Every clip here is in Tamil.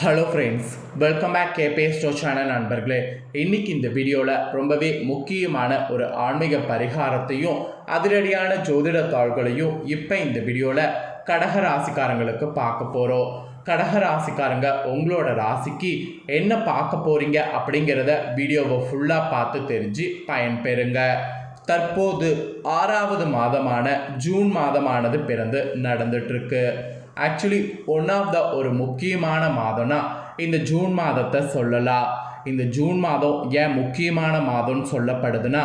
ஹலோ ஃப்ரெண்ட்ஸ் வெல்கம் பேக் கேபே ஸ்டோ சேனல் நண்பர்களே. இன்னைக்கு இந்த வீடியோவில் ரொம்பவே முக்கியமான ஒரு ஆன்மீக பரிகாரத்தையும் அதிரடியான ஜோதிட தாள்களையும் இப்போ இந்த வீடியோவில் கடக ராசிக்காரங்களுக்கு பார்க்க போகிறோம் கடக ராசிக்காரங்க உங்களோட ராசிக்கு என்ன பார்க்க போகிறீங்க அப்படிங்கிறத வீடியோவை ஃபுல்லாக பார்த்து தெரிஞ்சு பயன்பெறுங்க. தற்போது ஆறாவது மாதமான ஜூன் மாதமானது பிறந்து நடந்துட்டுருக்கு ஆக்சுவலி ஒன் ஆஃப் த ஒரு முக்கியமான மாதம்னா இந்த ஜூன் மாதத்தை சொல்லலாம். இந்த ஜூன் மாதம் ஏன் முக்கியமான மாதம்னு சொல்லப்படுதுன்னா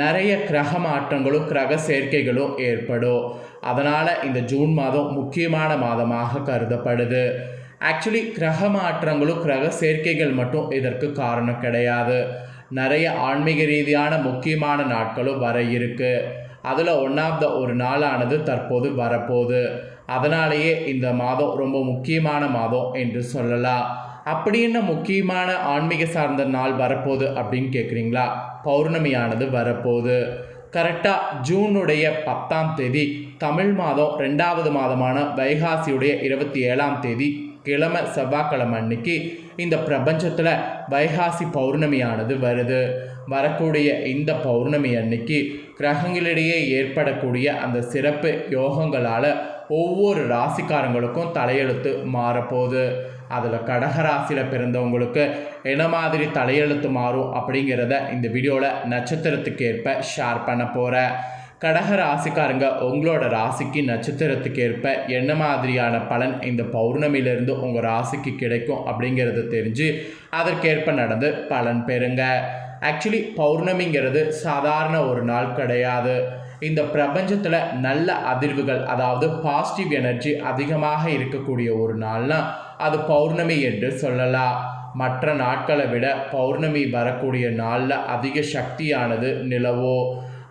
நிறைய கிரக மாற்றங்களும் கிரக சேர்க்கைகளும் ஏற்படும். அதனால் இந்த ஜூன் மாதம் முக்கியமான மாதமாக கருதப்படுது. ஆக்சுவலி கிரக மாற்றங்களும் கிரக சேர்க்கைகள் மட்டும் இதற்கு காரணம் கிடையாது. நிறைய ஆன்மீக ரீதியான முக்கியமான நாட்களும் வர இருக்குது அதில் ஒன் ஆஃப் த ஒரு நாளானது தற்போது வரப்போகுது. அதனாலேயே இந்த மாதம் ரொம்ப முக்கியமான மாதம் என்று சொல்லலாம். அப்படி என்ன முக்கியமான ஆன்மீக சார்ந்த நாள் வரப்போகுது அப்படின்னு கேட்குறீங்களா பௌர்ணமியானது வரப்போகுது. கரெக்டாக ஜூனுடைய பத்தாம் தேதி தமிழ் மாதம் ரெண்டாவது மாதமான வைகாசியுடைய இருபத்தி ஏழாம் தேதி கிழமை செவ்வாய்க்கிழமை அன்னைக்கு இந்த பிரபஞ்சத்தில் வைகாசி பௌர்ணமியானது வருது. வரக்கூடிய இந்த பௌர்ணமி அன்னைக்கு கிரகங்களிடையே ஏற்படக்கூடிய அந்த சிறப்பு யோகங்களால் ஒவ்வொரு ராசிக்காரங்களுக்கும் தலையெழுத்து மாறப்போகுது. அதில் கடக ராசியில் பிறந்தவங்களுக்கு என்ன மாதிரி தலையெழுத்து மாறும் அப்படிங்கிறத இந்த வீடியோவில் நட்சத்திரத்துக்கு ஏற்ப ஷேர் பண்ண போகிறேன் கடக ராசிக்காரங்க உங்களோட ராசிக்கு நட்சத்திரத்துக்கு ஏற்ப என்ன மாதிரியான பலன் இந்த பௌர்ணமியிலிருந்து உங்கள் ராசிக்கு கிடைக்கும் அப்படிங்கிறத தெரிஞ்சு அதற்கேற்ப நடந்து பலன் பெறுங்க. ஆக்சுவலி பௌர்ணமிங்கிறது சாதாரண ஒரு நாள் கிடையாது. இந்த பிரபஞ்சத்தில் நல்ல அதிர்வுகள் அதாவது பாசிட்டிவ் எனர்ஜி அதிகமாக இருக்கக்கூடிய ஒரு நாள்னா அது பௌர்ணமி என்று சொல்லலாம். மற்ற நாட்களை விட பௌர்ணமி வரக்கூடிய நாளில் அதிக சக்தியானது நிலவோ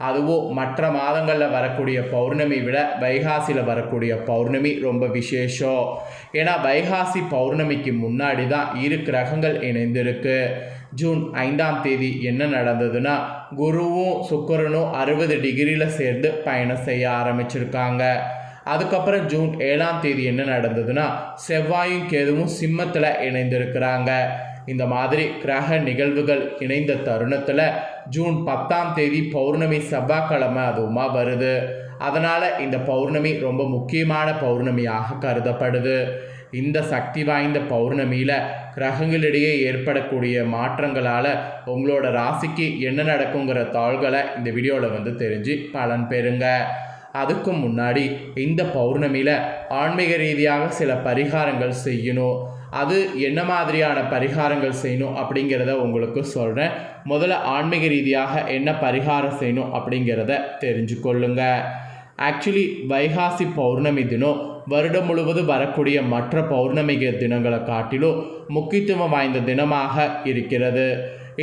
அதுவும் மற்ற மாதங்களில் வரக்கூடிய பௌர்ணமி விட வைகாசியில் வரக்கூடிய பௌர்ணமி ரொம்ப விசேஷம். ஏன்னா வைகாசி பௌர்ணமிக்கு முன்னாடி தான் இரு கிரகங்கள் இணைந்திருக்கு. ஜூன் ஐந்தாம் தேதி என்ன நடந்ததுன்னா குருவும் சுக்கரனும் அறுபது டிகிரியில் சேர்ந்து பயணம் செய்ய ஆரம்பிச்சிருக்காங்க. அதுக்கப்புறம் ஜூன் ஏழாம் தேதி என்ன நடந்ததுன்னா செவ்வாயும் கேதுவும் சிம்மத்தில் இணைந்திருக்கிறாங்க. இந்த மாதிரி கிரக நிகழ்வுகள் இணைந்த தருணத்தில் ஜூன் பத்தாம் தேதி பௌர்ணமி செவ்வாய்க்கிழமை அதுவுமா வருது. அதனால் இந்த பௌர்ணமி ரொம்ப முக்கியமான பௌர்ணமியாக கருதப்படுது. இந்த சக்தி வாய்ந்த பௌர்ணமியில் கிரகங்களிடையே ஏற்படக்கூடிய மாற்றங்களால் உங்களோட ராசிக்கு என்ன நடக்குங்கிற தாள்களை இந்த வீடியோவில் வந்து தெரிஞ்சு பலன் பெறுங்க. அதுக்கு முன்னாடி இந்த பௌர்ணமியில் ஆன்மீக ரீதியாக சில பரிகாரங்கள் செய்யணும். அது என்ன மாதிரியான பரிகாரங்கள் செய்யணும் அப்படிங்கிறத உங்களுக்கு சொல்கிறேன் முதல்ல ஆன்மீக ரீதியாக என்ன பரிகாரம் செய்யணும் அப்படிங்கிறத தெரிஞ்சு கொள்ளுங்கள் ஆக்சுவலி வைகாசி பௌர்ணமி தினம் வருடம் முழுவதும் வரக்கூடிய மற்ற பௌர்ணமிக தினங்களை காட்டிலும் முக்கியத்துவம் வாய்ந்த தினமாக இருக்கிறது.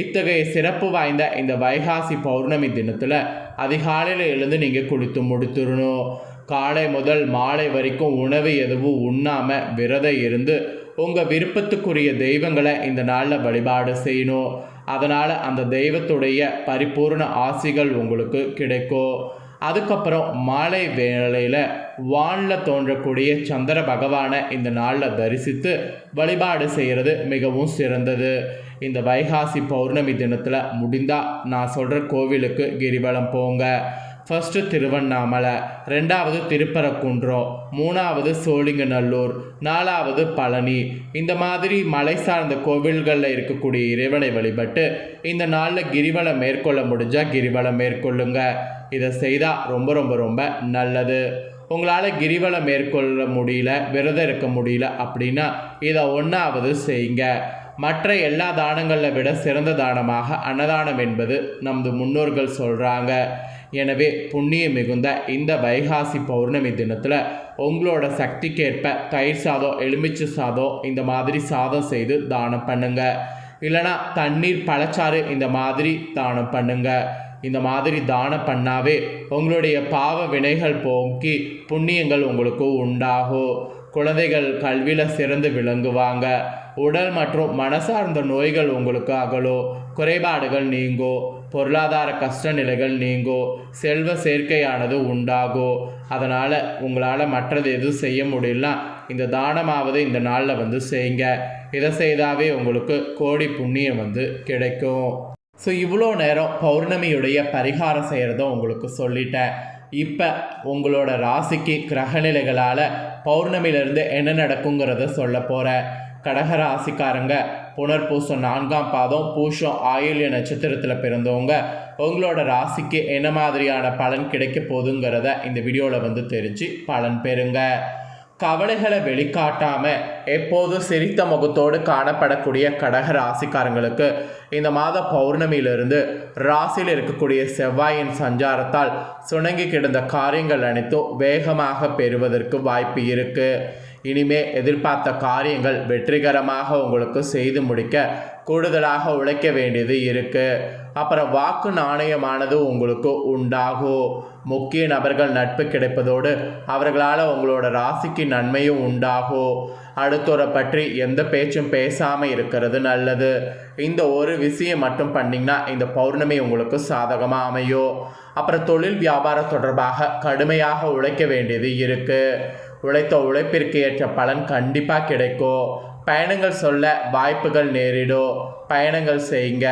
இத்தகைய சிறப்பு வாய்ந்த இந்த வைகாசி பௌர்ணமி தினத்தில் அதிகாலையில் எழுந்து நீங்கள் குளித்து முடித்துடணும். காலை முதல் மாலை வரைக்கும் உணவு எதுவும் உண்ணாமல் விரதம் இருந்து உங்கள் விருப்பத்துக்குரிய தெய்வங்களை இந்த நாளில் வழிபாடு செய்யணும். அதனால் அந்த தெய்வத்துடைய பரிபூர்ண ஆசிகள் உங்களுக்கு கிடைக்கும். அதுக்கப்புறம் மாலை வேளையில் வானில் தோன்றக்கூடிய சந்திர பகவானை இந்த நாளில் தரிசித்து வழிபாடு செய்கிறது மிகவும் சிறந்தது. இந்த வைகாசி பௌர்ணமி தினத்தில் முடிந்தால் நான் சொல்கிற கோவிலுக்கு கிரிவலம் போங்க. ஃபஸ்ட்டு திருவண்ணாமலை ரெண்டாவது திருப்பரக்குன்றம் மூணாவது சோழிங்கநல்லூர் நாலாவது பழனி. இந்த மாதிரி மலை சார்ந்த கோவில்களில் இருக்கக்கூடிய இறைவனை வழிபட்டு இந்த நாளில் கிரிவலம் மேற்கொள்ள முடிஞ்சால் கிரிவலம் மேற்கொள்ளுங்க. இதை செய்தால் ரொம்ப ரொம்ப ரொம்ப நல்லது. உங்களால் கிரிவலம் மேற்கொள்ள முடியல விரதம் இருக்க முடியல அப்படின்னா இதை ஒன்றாவது செய்யுங்க. மற்ற எல்லா தானங்களை விட சிறந்த தானமாக அன்னதானம் என்பது நமது முன்னோர்கள் சொல்கிறாங்க எனவே புண்ணியம் மிகுந்த இந்த வைகாசி பௌர்ணமி தினத்தில் உங்களோட சக்திக்கேற்ப தயிர் சாதம் எலுமிச்சை சாதம் இந்த மாதிரி சாதம் செய்து தானம் பண்ணுங்கள் இல்லைனா தண்ணீர் பழச்சாறு இந்த மாதிரி தானம் பண்ணுங்கள் இந்த மாதிரி தானம் பண்ணாவே உங்களுடைய பாவ வினைகள் போக்கி புண்ணியங்கள் உங்களுக்கு உண்டாகும் குழந்தைகள் கல்வியில் சிறந்து விளங்குவாங்க. உடல் மற்றும் மனசார்ந்த நோய்கள் உங்களுக்கு அகலோ. குறைபாடுகள் நீங்கோ. பொருளாதார கஷ்ட நிலைகள் நீங்கோ. செல்வ சேர்க்கையானது உண்டாகும் அதனால் உங்களால் மற்றது எதுவும் செய்ய முடியலனா இந்த தானமாவது இந்த நாளில் வந்து செய்யுங்க இதை செய்தாவே உங்களுக்கு கோடி புண்ணியம் வந்து கிடைக்கும். ஸோ இவ்வளோ நேரம் பௌர்ணமியுடைய பரிகாரம் செய்கிறத உங்களுக்கு சொல்லிட்டேன். இப்போ உங்களோட ராசிக்கு கிரகநிலைகளால் பௌர்ணமியிலேருந்து என்ன நடக்குங்கிறத சொல்ல போகிறேன் கடக ராசிக்காரங்க புனர்பூசம் நான்காம் பாதம் பூஷம் ஆயுள்ய நட்சத்திரத்தில் பிறந்தவங்க உங்களோட ராசிக்கு என்ன மாதிரியான பலன் கிடைக்க போகுதுங்கிறத இந்த வீடியோவில் வந்து தெரிஞ்சு பலன் பெறுங்க. கவலைகளை வெளிக்காட்டாமல் எப்போதும் சிரித்த முகத்தோடு காணப்படக்கூடிய கடக ராசிக்காரங்களுக்கு இந்த மாத பௌர்ணமியிலிருந்து ராசியில் இருக்கக்கூடிய செவ்வாயின் சஞ்சாரத்தால் சுணங்கி கிடந்த காரியங்கள் அனைத்தும் வேகமாக பெறுவதற்கு வாய்ப்பு இருக்கு. இனிமே எதிர்பார்த்த காரியங்கள் வெற்றிகரமாக உங்களுக்கு செய்து முடிக்க கூடுதலாக உழைக்க வேண்டியது இருக்குது அப்புறம் வாக்கு நாணயமானது உங்களுக்கு உண்டாகும் முக்கிய நபர்கள் நட்பு கிடைப்பதோடு அவர்களால் உங்களோட ராசிக்கு நன்மையும் உண்டாகும் அடுத்தவரை பற்றி எந்த பேச்சும் பேசாமல் இருக்கிறது நல்லது. இந்த ஒரு விஷயம் மட்டும் பண்ணிங்கன்னா இந்த பௌர்ணமி உங்களுக்கு சாதகமாக அமையும் அப்புறம் தொழில் வியாபாரம் தொடர்பாக கடுமையாக உழைக்க வேண்டியது இருக்குது உழைத்த உழைப்பிற்கு ஏற்ற பலன் கண்டிப்பாக கிடைக்கும் பயணங்கள் சொல்ல வாய்ப்புகள் நேரிடும் பயணங்கள் செய்யுங்க.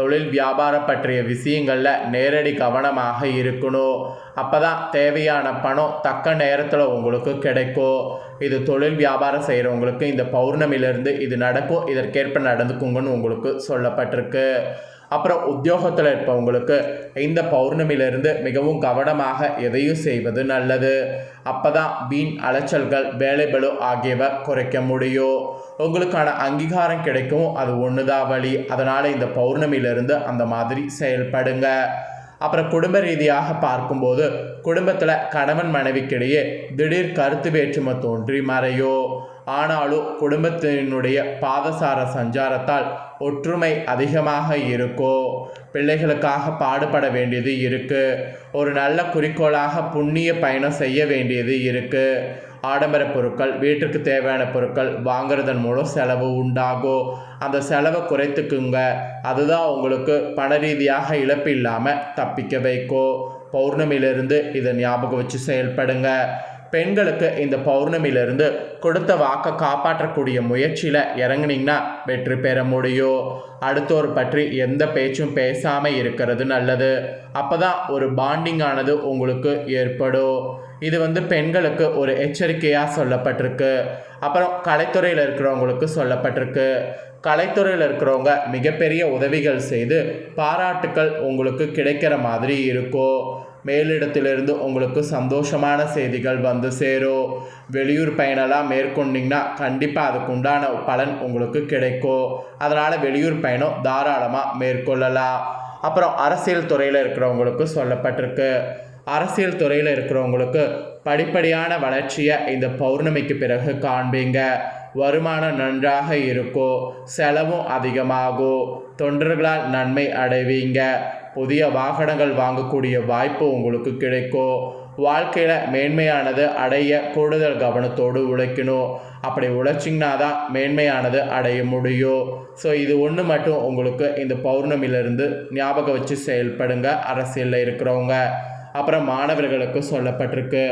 தொழில் வியாபாரம் பற்றிய விஷயங்களில் நேரடி கவனமாக இருக்கணும். அப்போ தான் தேவையான பணம் தக்க நேரத்தில் உங்களுக்கு கிடைக்கும். இது தொழில் வியாபாரம் செய்கிறவங்களுக்கு இந்த பௌர்ணமியிலேருந்து இது நடக்கும். இதற்கேற்ப நடந்துக்குங்கன்னு உங்களுக்கு சொல்லப்பட்டிருக்கு. அப்புறம் உத்தியோகத்தில் இருப்பவங்களுக்கு இந்த பௌர்ணமியிலிருந்து மிகவும் கவனமாக எதையும் செய்வது நல்லது. அப்போ தான் வீண் அலைச்சல்கள் வேலைபளு ஆகியவை குறைக்க முடியும். உங்களுக்கான அங்கீகாரம் கிடைக்கும். அது ஒன்று தான் வழி அதனால் இந்த பௌர்ணமியிலிருந்து அந்த மாதிரி செயல்படுங்க. அப்புறம் குடும்ப ரீதியாக பார்க்கும்போது குடும்பத்தில் கணவன் மனைவிக்கிடையே திடீர் கருத்து வேற்றுமை தோன்றி மறையோ. ஆனாலும் குடும்பத்தினுடைய பாதசார சஞ்சாரத்தால் ஒற்றுமை அதிகமாக இருக்கோ. பிள்ளைகளுக்காக பாடுபட வேண்டியது இருக்குது ஒரு நல்ல குறிக்கோளாக புண்ணிய பயணம் செய்ய வேண்டியது இருக்குது ஆடம்பர பொருட்கள் வீட்டுக்கு தேவையான பொருட்கள் வாங்குறதன் மூலம் செலவு உண்டாகும் அந்த செலவை குறைத்துக்குங்க. அதுதான் உங்களுக்கு பண ரீதியாக இழப்பு இல்லாமல் தப்பிக்க வைக்கும் பௌர்ணமியிலிருந்து இதை ஞாபகம் வச்சு செயல்படுங்க. பெண்களுக்கு இந்த பௌர்ணமியிலிருந்து கொடுத்த வாக்கை காப்பாற்றக்கூடிய முயற்சியில் இறங்குனீங்கன்னா வெற்றி பெற முடியும். அடுத்தோர் பற்றி எந்த பேச்சும் பேசாமல் இருக்கிறது நல்லது. அப்போ தான் ஒரு பாண்டிங் ஆனது உங்களுக்கு ஏற்படும். இது வந்து பெண்களுக்கு ஒரு எச்சரிக்கையாக சொல்லப்பட்டிருக்கு. அப்புறம் கலைத்துறையில் இருக்கிறவங்களுக்கு சொல்லப்பட்டிருக்கு. கலைத்துறையில் இருக்கிறவங்க மிகப்பெரிய உதவிகள் செய்து பாராட்டுக்கள் உங்களுக்கு கிடைக்கிற மாதிரி இருக்கும். மேலிடத்திலிருந்து உங்களுக்கு சந்தோஷமான செய்திகள் வந்து சேரும். வெளியூர் பயணம்லாம் மேற்கொண்டிங்கன்னா கண்டிப்பாக அதுக்குண்டான பலன் உங்களுக்கு கிடைக்கும். அதனால் வெளியூர் பயணம் தாராளமாக மேற்கொள்ளலாம். அப்புறம் அரசியல் துறையில் இருக்கிறவங்களுக்கு சொல்லப்பட்டிருக்கு. அரசியல் துறையில் இருக்கிறவங்களுக்கு படிப்படியான வளர்ச்சியை இந்த பௌர்ணமிக்கு பிறகு காண்பீங்க. வருமானம் நன்றாக இருக்கும் செலவும் அதிகமாகும் தொண்டர்களால் நன்மை அடைவீங்க. புதிய வாகனங்கள் வாங்கக்கூடிய வாய்ப்பு உங்களுக்கு கிடைக்கும் வாழ்க்கையில் மேன்மையானது அடைய கூடுதல் கவனத்தோடு உழைக்கணும் அப்படி உழைச்சிங்கன்னா தான் மேன்மையானது அடைய முடியும் ஸோ இது ஒன்று மட்டும் உங்களுக்கு இந்த பௌர்ணமியிலிருந்து ஞாபகம் வச்சு செயல்படுங்க. அரசியலில் இருக்கிறவங்க. அப்புறம் மாணவர்களுக்கு சொல்லப்பட்டிருக்கு.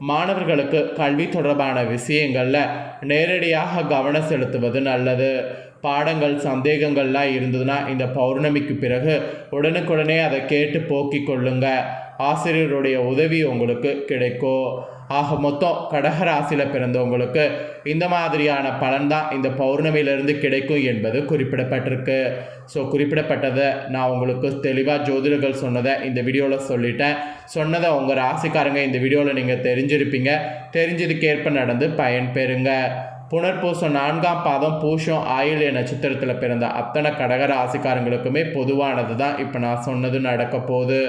மாணவர்களுக்கு கல்வி தொடர்பான விஷயங்களில் நேரடியாக கவனம் செலுத்துவது நல்லது. பாடங்கள் சந்தேகங்கள்லாம் இருந்ததுன்னா இந்த பௌர்ணமிக்கு பிறகு உடனுக்குடனே அதை கேட்டு போக்கிக் கொள்ளுங்க. ஆசிரியருடைய உதவி உங்களுக்கு கிடைக்கும். ஆக மொத்தம் கடகராசியில் பிறந்தவங்களுக்கு இந்த மாதிரியான பலன் தான் இந்த பௌர்ணமியிலிருந்து கிடைக்கும் என்பது குறிப்பிடப்பட்டிருக்கு. ஸோ குறிப்பிடப்பட்டதை நான் உங்களுக்கு தெளிவாக ஜோதிடர்கள் சொன்னதை இந்த வீடியோவில் சொல்லிட்டேன். சொன்னதை உங்கள் ராசிக்காரங்க இந்த வீடியோவில் நீங்கள் தெரிஞ்சிருப்பீங்க. தெரிஞ்சதுக்கேற்ப நடந்து பயன் பெறுங்கள் புனர்பூசம் நான்காம் பாதம் பூஷம் ஆயில்ய நட்சத்திரத்தில் பிறந்த அத்தனை கடக ராசிக்காரங்களுக்குமே பொதுவானது தான் இப்போ நான் சொன்னது நடக்க போகுது.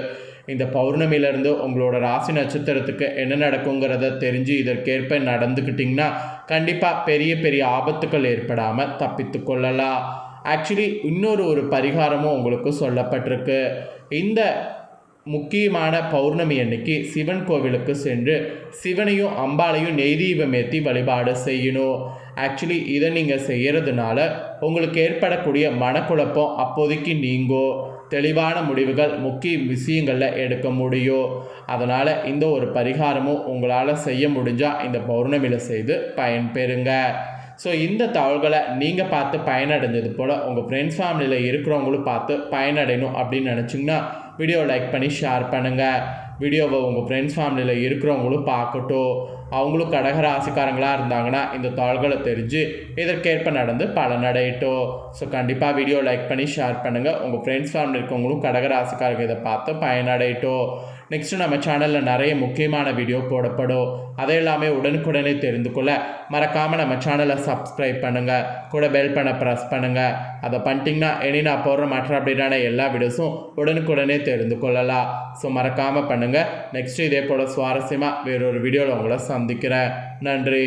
இந்த பௌர்ணமியிலேருந்து உங்களோட ராசி நட்சத்திரத்துக்கு என்ன நடக்குங்கிறத தெரிஞ்சு இதற்கேற்ப நடந்துக்கிட்டிங்கன்னா கண்டிப்பாக பெரிய பெரிய ஆபத்துக்கள் ஏற்படாமல் தப்பித்து கொள்ளலாம். ஆக்சுவலி இன்னொரு ஒரு பரிகாரமும் உங்களுக்கு சொல்லப்பட்டிருக்கு. இந்த முக்கியமான பௌர்ணமி அன்னைக்கு சிவன் கோவிலுக்கு சென்று சிவனையும் அம்பாளையும் நெய் தீபம் ஏற்றி வழிபாடு செய்யணும். ஆக்சுவலி இதை நீங்கள் செய்கிறதுனால உங்களுக்கு ஏற்படக்கூடிய மனக்குழப்பம் அப்போதைக்கு நீங்கோ தெளிவான முடிவுகள் முக்கிய விஷயங்களில் எடுக்க முடியும் அதனால் இந்த ஒரு பரிகாரமும் உங்களால் செய்ய முடிஞ்சால் இந்த பௌர்ணமியில் செய்து பயன்பெறுங்க ஸோ இந்த தகவல்களை நீங்கள் பார்த்து பயனடைஞ்சது போல் உங்கள் ஃப்ரெண்ட்ஸ் ஃபேமிலியில் இருக்கிறவங்களும் பார்த்து பயனடையணும் அப்படின்னு நினச்சிங்கன்னா வீடியோ லைக் பண்ணி ஷேர் பண்ணுங்கள் வீடியோவை உங்கள் ஃப்ரெண்ட்ஸ் ஃபேமிலியில் இருக்கிறவங்களும் பார்க்கட்டும். அவங்களும் கடகராசிக்காரங்களாக இருந்தாங்கன்னா இந்த தாள்களை தெரிஞ்சு இதற்கேற்ப நடந்து பலனடையட்டும் ஸோ கண்டிப்பாக வீடியோ லைக் பண்ணி ஷேர் பண்ணுங்கள் உங்கள் ஃப்ரெண்ட்ஸ் ஃபேமிலி இருக்கவங்களும் கடகராசிக்காரங்க இதை பார்த்து பயனடையட்டும். நெக்ஸ்ட்டு நம்ம சேனலில் நிறைய முக்கியமான வீடியோ போடப்படும். அதை எல்லாமே உடனுக்குடனே தெரிந்து கொள்ள மறக்காமல் நம்ம சேனலை சப்ஸ்கிரைப் பண்ணுங்கள் கூட பெல் பண்ண ப்ரெஸ் பண்ணுங்கள் அதை பண்ணிட்டீங்கன்னா இனி நான் போடுற மற்ற அப்படின்னா எல்லா வீடியோஸும் உடனுக்குடனே தெரிந்து கொள்ளலாம். ஸோ மறக்காமல் பண்ணுங்கள் நெக்ஸ்ட்டு இதே போல் சுவாரஸ்யமாக வேறொரு வீடியோவில் உங்களை சந்திக்கிறேன். நன்றி.